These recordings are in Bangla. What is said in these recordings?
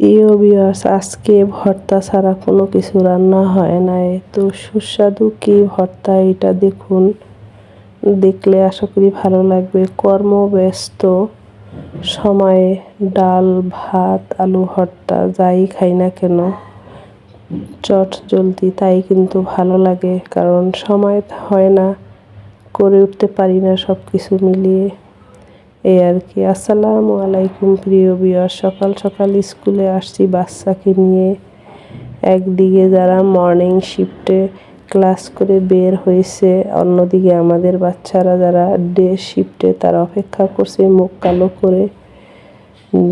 প্রিয় বিয়ার্স আজকে ভর্তা ছাড়া কোনো কিছু রান্না হয় নাই তো সুস্বাদু কি ভর্তা এটা দেখুন। দেখলে আশা করি ভালো লাগবে। কর্মব্যস্ত সময়ে ডাল, ভাত, আলু ভর্তা যাই খাই না কেন, চট জলদি তাই কিন্তু ভালো লাগে। কারণ সময় হয় না, করে উঠতে পারি না সব কিছু মিলিয়ে। এই আর কি। আসসালামু আলাইকুম, প্রিয় বিয়ার সকাল সকাল স্কুলে আসছি বাচ্চাকে নিয়ে। একদিকে যারা মর্নিং শিফটে ক্লাস করে বের হয়েছে, অন্যদিকে আমাদের বাচ্চারা যারা ডে শিফটে তারা অপেক্ষা করছে মুখ কালো করে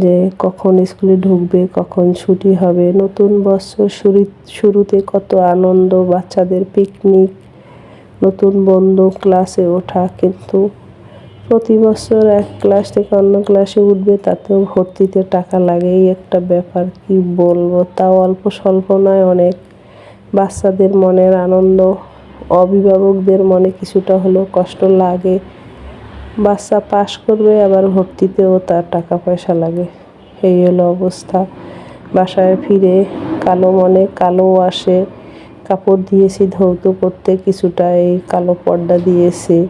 যে কখন স্কুলে ঢুকবে, কখন ছুটি হবে। নতুন বছর শুরু, শুরুতে কত আনন্দ, বাচ্চাদের পিকনিক নতুন বন্ধু ক্লাসে ওঠা। কিন্তু প্রতি বছর এক ক্লাস থেকে অন্য ক্লাসে উঠবে, তাতেও ভর্তিতে টাকা লাগে। এই একটা ব্যাপার, কি বলব? তাও অল্প স্বল্প নয়, অনেক। বাচ্চাদের মনের আনন্দ, অভিভাবকদের মনে কিছুটা হলেও কষ্ট লাগে। বাচ্চা পাশ করবে, আবার ভর্তিতেও তার টাকা পয়সা লাগে। এই হলো অবস্থা। বাসায় ফিরে কালো মনে কালো আসে। কাপড় দিয়েছি ধৌত করতে, কিছুটা এই কালো পর্দা দিয়েছি।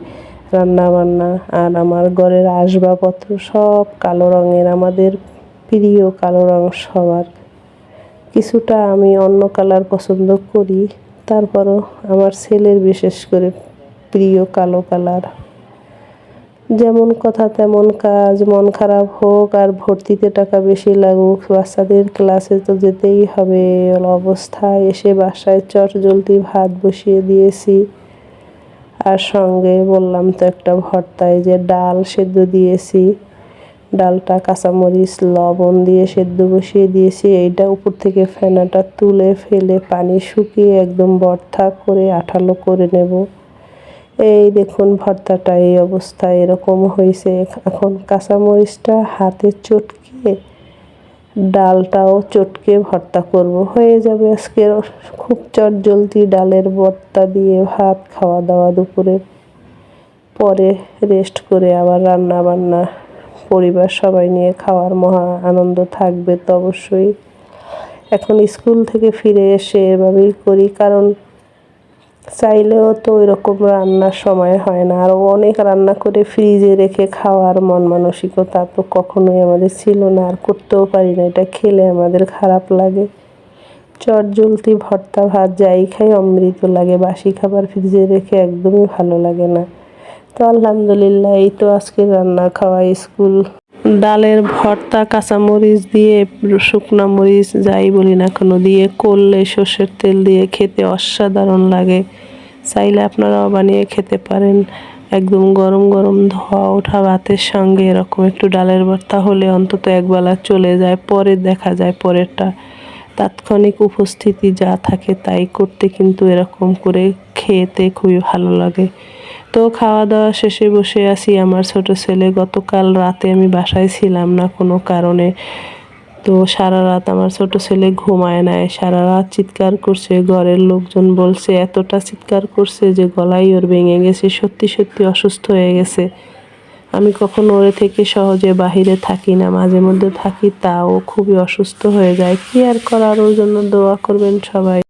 রান্না বান্না আর আমার ঘরের আসবাবপত্র সব কালো রঙের, আমাদের প্রিয় কালো রং সবার। কিছুটা আমি অন্য কালার পছন্দ করি, তারপরও আমার ছেলের বিশেষ করে প্রিয় কালো কালার। যেমন কথা তেমন কাজ, মন খারাপ হোক আর ভর্তিতে টাকা বেশি লাগুক, বাচ্চাদের ক্লাসে তো যেতেই হবে। অবস্থায় এসে বাসায় চট জলদি ভাত বসিয়ে দিয়েছি। আর সঙ্গে বললাম তো একটা ভর্তায় যে ডাল সেদ্ধ দিয়েছি। ডালটা, কাঁচামরিচ, লবণ দিয়ে সেদ্ধ বসিয়ে দিয়েছি। এইটা উপর থেকে ফেনাটা তুলে ফেলে পানি শুকিয়ে একদম ভর্তা করে আঠালো করে নেব। এই দেখুন ভর্তাটা, এই অবস্থায় এরকম হয়েছে। এখন কাঁচামরিচটা হাতে চটকে ডালটাও চটকে ভর্তা করব। হয়ে যাবে আজকে খুব চটজলদি ডালের ভর্তা দিয়ে ভাত খাওয়া দাওয়া দুপুরে। পরে রেস্ট করে আবার রান্না বান্না পরিবার সবাই নিয়ে খাওয়ার মহা আনন্দ থাকবে তো অবশ্যই। এখন স্কুল থেকে ফিরে এসে এভাবেই করি, কারণ চাইলেও তো ওইরকম রান্নার সময় হয় না। আরও অনেক রান্না করে ফ্রিজে রেখে খাওয়ার মন মানসিকতা তো কখনোই আমাদের ছিল না। আর করতেও পারি না। এটা খেলে আমাদের খারাপ লাগে। চট জলতি ভর্তা, ভাত যাই খাই, অমৃত লাগে। বাসি খাবার ফ্রিজে রেখে একদমই ভালো লাগে না। তো আলহামদুলিল্লাহ, এই তো আজকে রান্না খাওয়া, স্কুল ডালের ভর্তা, কাঁচামরিচ দিয়ে, শুকনো মরিচ, যাই বলি না কোনো দিয়ে করলে সর্ষের তেল দিয়ে খেতে অসাধারণ লাগে। চাইলে আপনারাও বানিয়ে খেতে পারেন। একদম গরম গরম ধোয়া ওঠা ভাতের সঙ্গে এরকম একটু ডালের ভর্তা হলে অন্তত একবেলা চলে যায়, পরে দেখা যায় পরেরটা। তাৎক্ষণিক উপস্থিতি যা থাকে তাই করতে কিন্তু এরকম করে খেতে খুবই ভালো লাগে। তো খাওয়া দাওয়া শেষে বসে আছি আমার ছোট ছেলে। গতকাল রাতে আমি বাসায় ছিলাম না কোনো কারণে। তো সারা রাত আমার ছোট ছেলে ঘুমায় নাই। সারা রাত চিৎকার করছে। ঘরের লোকজন বলছে, এতটা চিৎকার করছে যে গলাই ওর ভেঙে গেছে। সত্যি সত্যি অসুস্থ হয়ে গেছে। আমি কখনো ওরে থেকে সহজে বাহিরে থাকি না। মাঝে মধ্যে থাকি, তাও খুবই অসুস্থ হয়ে যায়। কি আর করার? ওর জন্য দোয়া করবেন সবাই।